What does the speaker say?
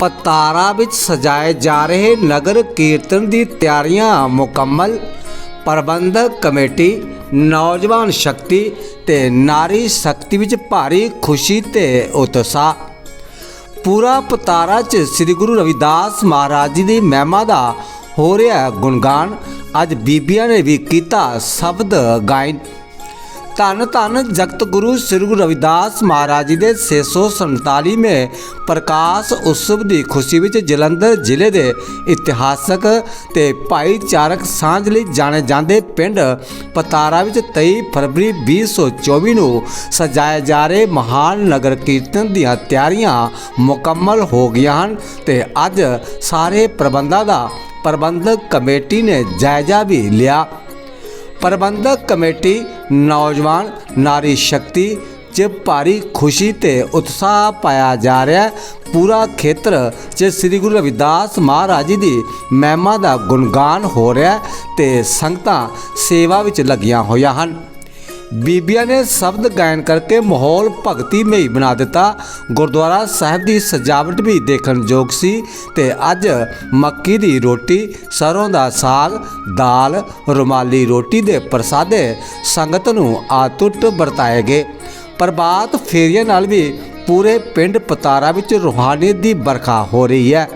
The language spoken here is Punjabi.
ਪਤਾਰਾ ਵਿੱਚ ਸਜਾਏ ਜਾ ਰਹੇ ਨਗਰ ਕੀਰਤਨ ਦੀ ਤਿਆਰੀਆਂ ਮੁਕੰਮਲ। ਪ੍ਰਬੰਧਕ ਕਮੇਟੀ, ਨੌਜਵਾਨ ਸ਼ਕਤੀ ਤੇ ਨਾਰੀ ਸ਼ਕਤੀ ਵਿੱਚ ਭਾਰੀ ਖੁਸ਼ੀ ਤੇ ਉਤਸ਼ਾਹ। ਪੂਰਾ ਪਤਾਰਾ ਚ ਸ੍ਰੀ ਗੁਰੂ ਰਵਿਦਾਸ ਮਹਾਰਾਜ ਜੀ ਦੀ ਮਹਿਮਾ ਦਾ ਹੋ ਰਿਹਾ ਗੁਣਗਾਨ। ਅੱਜ ਬੀਬੀਆਂ ਨੇ ਵੀ ਕੀਤਾ ਸ਼ਬਦ ਗਾਇਨ। ਧੰਨ ਧੰਨ ਜਗਤ ਗੁਰੂ ਸ੍ਰੀ ਗੁਰੂ ਰਵਿਦਾਸ ਮਹਾਰਾਜ ਜੀ ਦੇ 647ਵੇਂ ਪ੍ਰਕਾਸ਼ ਉਤਸਵ ਦੀ ਖੁਸ਼ੀ ਵਿੱਚ ਜਲੰਧਰ ਜ਼ਿਲ੍ਹੇ ਦੇ ਇਤਿਹਾਸਕ ਤੇ ਭਾਈਚਾਰਕ ਸਾਂਝ ਲਈ ਜਾਣੇ ਜਾਂਦੇ ਪਿੰਡ ਪਤਾਰਾ ਵਿੱਚ 23 ਫਰਵਰੀ 2024 ਨੂੰ ਸਜਾਏ ਜਾ ਰਹੇ ਮਹਾਨ ਨਗਰ ਕੀਰਤਨ ਦੀਆਂ ਤਿਆਰੀਆਂ ਮੁਕੰਮਲ ਹੋ ਗਈਆਂ ਹਨ ਤੇ ਅੱਜ ਸਾਰੇ ਪ੍ਰਬੰਧਾਂ ਦਾ ਪ੍ਰਬੰਧਕ ਕਮੇਟੀ ਨੇ ਜਾਇਜ਼ਾ ਵੀ ਲਿਆ ਪ੍ਰਬੰਧਕ ਕਮੇਟੀ, ਨੌਜਵਾਨ ਨਾਰੀ ਸ਼ਕਤੀ, 'ਚ ਭਾਰੀ ਖੁਸ਼ੀ ਤੇ ਉਤਸ਼ਾਹ ਪਾਇਆ ਜਾ ਰਿਹਾ ਪੂਰਾ ਖੇਤਰ 'ਚ ਸ੍ਰੀ ਗੁਰੂ ਰਵਿਦਾਸ ਮਹਾਰਾਜ ਜੀ ਦੀ ਮਹਿਮਾ ਦਾ ਗੁਣਗਾਨ ਹੋ ਰਿਹਾ ਹੈ ਤੇ ਸੰਗਤਾਂ ਸੇਵਾ ਵਿੱਚ ਲੱਗੀਆਂ ਹੋਈਆਂ ਹਨ। ਬੀਬੀਆਂ ਨੇ ਸ਼ਬਦ ਗਾਇਨ ਕਰਕੇ ਮਾਹੌਲ ਭਗਤੀਮਈ ਬਣਾ ਦਿੱਤਾ। ਗੁਰਦੁਆਰਾ ਸਾਹਿਬ ਦੀ ਸਜਾਵਟ ਵੀ ਦੇਖਣ ਯੋਗ ਸੀ ਤੇ ਅੱਜ ਮੱਕੀ ਦੀ ਰੋਟੀ, ਸਰੋਂ ਦਾ ਸਾਗ, ਦਾਲ, ਰੁਮਾਲੀ ਰੋਟੀ ਦੇ ਪ੍ਰਸਾਦੇ ਸੰਗਤ ਨੂੰ ਆਤੁੱਟ ਵਰਤਾਏ ਗਏ। ਪ੍ਰਭਾਤ ਫੇਰੀਆਂ ਨਾਲ ਵੀ ਪੂਰੇ ਪਿੰਡ ਪਤਾਰਾ ਵਿੱਚ ਰੂਹਾਨੀਅਤ ਦੀ ਬਰਖਾ ਹੋ ਰਹੀ ਹੈ।